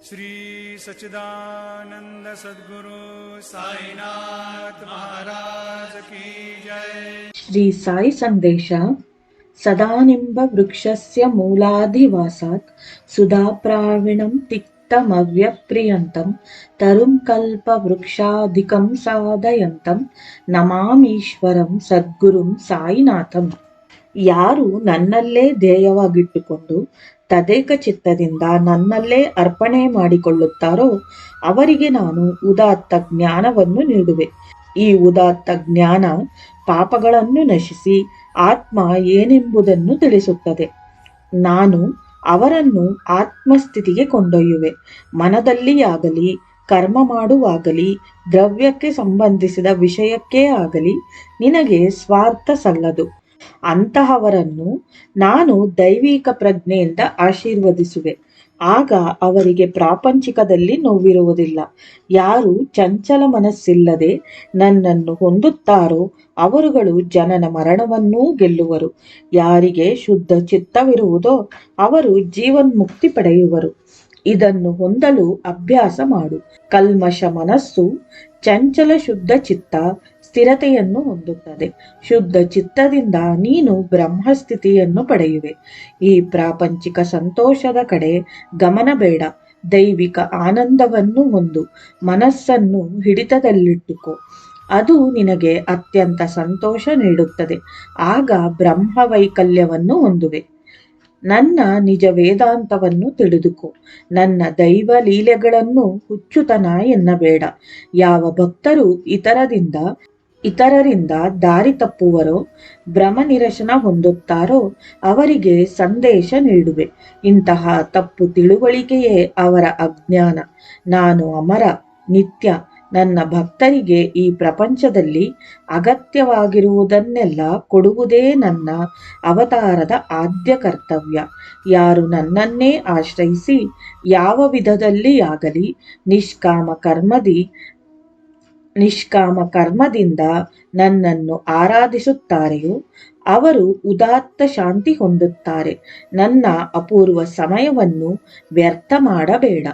श्री सच्चिदानंद सद्गुरु साईनाथ महाराज की जय ಶ್ರೀ ಸಾಯಿ ಸಂದೇಶ ಸದಾನಿಂಬ ವೃಕ್ಷಸ್ಯ ಮೂಲಾಧಿವಾಸಾತ್ ಸುಧಾಪ್ರಾವಿಣಂ ತಿಕ್ತಮವ್ಯಪ್ರಿಯಂತಂ ತರುಂ ಕಲ್ಪ ವೃಕ್ಷಾಧಿಕಂ ಸಾಧಯಂತಂ ನಮಾಮೀಶ್ವರಂ ಸದ್ಗುರುಂ ಸಾಯಿನಾಥಂ ಯಾರು ನನ್ನಲ್ಲೇ ಧ್ಯೇಯವಾಗಿಟ್ಟುಕೊಂಡು ತದೇಕ ಚಿತ್ತದಿಂದ ನನ್ನಲ್ಲೇ ಅರ್ಪಣೆ ಮಾಡಿಕೊಳ್ಳುತ್ತಾರೋ ಅವರಿಗೆ ನಾನು ಉದಾತ್ತ ಜ್ಞಾನವನ್ನು ನೀಡುವೆ. ಈ ಉದಾತ್ತ ಜ್ಞಾನ ಪಾಪಗಳನ್ನು ನಶಿಸಿ ಆತ್ಮ ಏನೆಂಬುದನ್ನು ತಿಳಿಸುತ್ತದೆ. ನಾನು ಅವರನ್ನು ಆತ್ಮಸ್ಥಿತಿಗೆ ಕೊಂಡೊಯ್ಯುವೆ. ಮನದಲ್ಲಿ ಆಗಲಿ, ಕರ್ಮ ಮಾಡುವಾಗಲಿ, ದ್ರವ್ಯಕ್ಕೆ ಸಂಬಂಧಿಸಿದ ವಿಷಯಕ್ಕೇ ಆಗಲಿ, ನಿನಗೆ ಸ್ವಾರ್ಥ ಸಲ್ಲದು ಅಂತಹವರನ್ನು ನಾನು ದೈವಿಕ ಪ್ರಜ್ಞೆಯಿಂದ ಆಶೀರ್ವದಿಸುವೆ. ಆಗ ಅವರಿಗೆ ಪ್ರಾಪಂಚಿಕದಲ್ಲಿ ನೋವಿರುವುದಿಲ್ಲ. ಯಾರು ಚಂಚಲ ಮನಸ್ಸಿಲ್ಲದೆ ನನ್ನನ್ನು ಹೊಂದುತ್ತಾರೋ ಅವರುಗಳು ಜನನ ಮರಣವನ್ನೂ ಗೆಲ್ಲುವರು. ಯಾರಿಗೆ ಶುದ್ಧ ಚಿತ್ತವಿರುವುದೋ ಅವರು ಜೀವನ್ಮುಕ್ತಿ ಪಡೆಯುವರು. ಇದನ್ನು ಹೊಂದಲು ಅಭ್ಯಾಸ ಮಾಡು. ಕಲ್ಮಶ ಮನಸ್ಸು ಚಂಚಲ ಶುದ್ಧ ಚಿತ್ತ ಸ್ಥಿರತೆಯನ್ನು ಹೊಂದುತ್ತದೆ. ಶುದ್ಧ ಚಿತ್ತದಿಂದ ನೀನು ಬ್ರಹ್ಮಸ್ಥಿತಿಯನ್ನು ಪಡೆಯುವೆ. ಈ ಪ್ರಾಪಂಚಿಕ ಸಂತೋಷದ ಕಡೆ ಗಮನ ಬೇಡ. ದೈವಿಕ ಆನಂದವನ್ನು ಹೊಂದು ಮನಸ್ಸನ್ನು ಹಿಡಿತದಲ್ಲಿಟ್ಟುಕೋ. ಅದು ನಿನಗೆ ಅತ್ಯಂತ ಸಂತೋಷ ನೀಡುತ್ತದೆ. ಆಗ ಬ್ರಹ್ಮ ವೈಕಲ್ಯವನ್ನು ಹೊಂದುವೆ. ನನ್ನ ನಿಜ ವೇದಾಂತವನ್ನು ತಿಳಿದುಕೋ. ನನ್ನ ದೈವ ಲೀಲೆಗಳನ್ನು ಹುಚ್ಚುತನ ಎನ್ನಬೇಡ. ಯಾವ ಭಕ್ತರು ಇತರದಿಂದ ಇತರರಿಂದ ದಾರಿ ತಪ್ಪುವರೋ ಭ್ರಮ ನಿರಶನ ಹೊಂದುತ್ತಾರೋ ಅವರಿಗೆ ಸಂದೇಶ ನೀಡುವೆ. ಇಂತಹ ತಪ್ಪು ತಿಳುವಳಿಕೆಯೇ ಅವರ ಅಜ್ಞಾನ. ನಾನು ಅಮರ, ನಿತ್ಯ ನನ್ನ ಭಕ್ತರಿಗೆ ಈ ಪ್ರಪಂಚದಲ್ಲಿ ಅಗತ್ಯವಾಗಿರುವುದನ್ನೆಲ್ಲ ಕೊಡುವುದೇ ನನ್ನ ಅವತಾರದ ಆದ್ಯ ಕರ್ತವ್ಯ. ಯಾರು ನನ್ನನ್ನೇ ಆಶ್ರಯಿಸಿ ಯಾವ ವಿಧದಲ್ಲಿ ಆಗಲಿ ನಿಷ್ಕಾಮ ಕರ್ಮದಿ ನಿಷ್ಕಾಮ ಕರ್ಮದಿಂದ ನನ್ನನ್ನು ಆರಾಧಿಸುತ್ತಾರೆಯೋ ಅವರು ಉದಾತ್ತ ಶಾಂತಿ ಹೊಂದುತ್ತಾರೆ. ನನ್ನ ಅಪೂರ್ವ ಸಮಯವನ್ನು ವ್ಯರ್ಥ ಮಾಡಬೇಡ.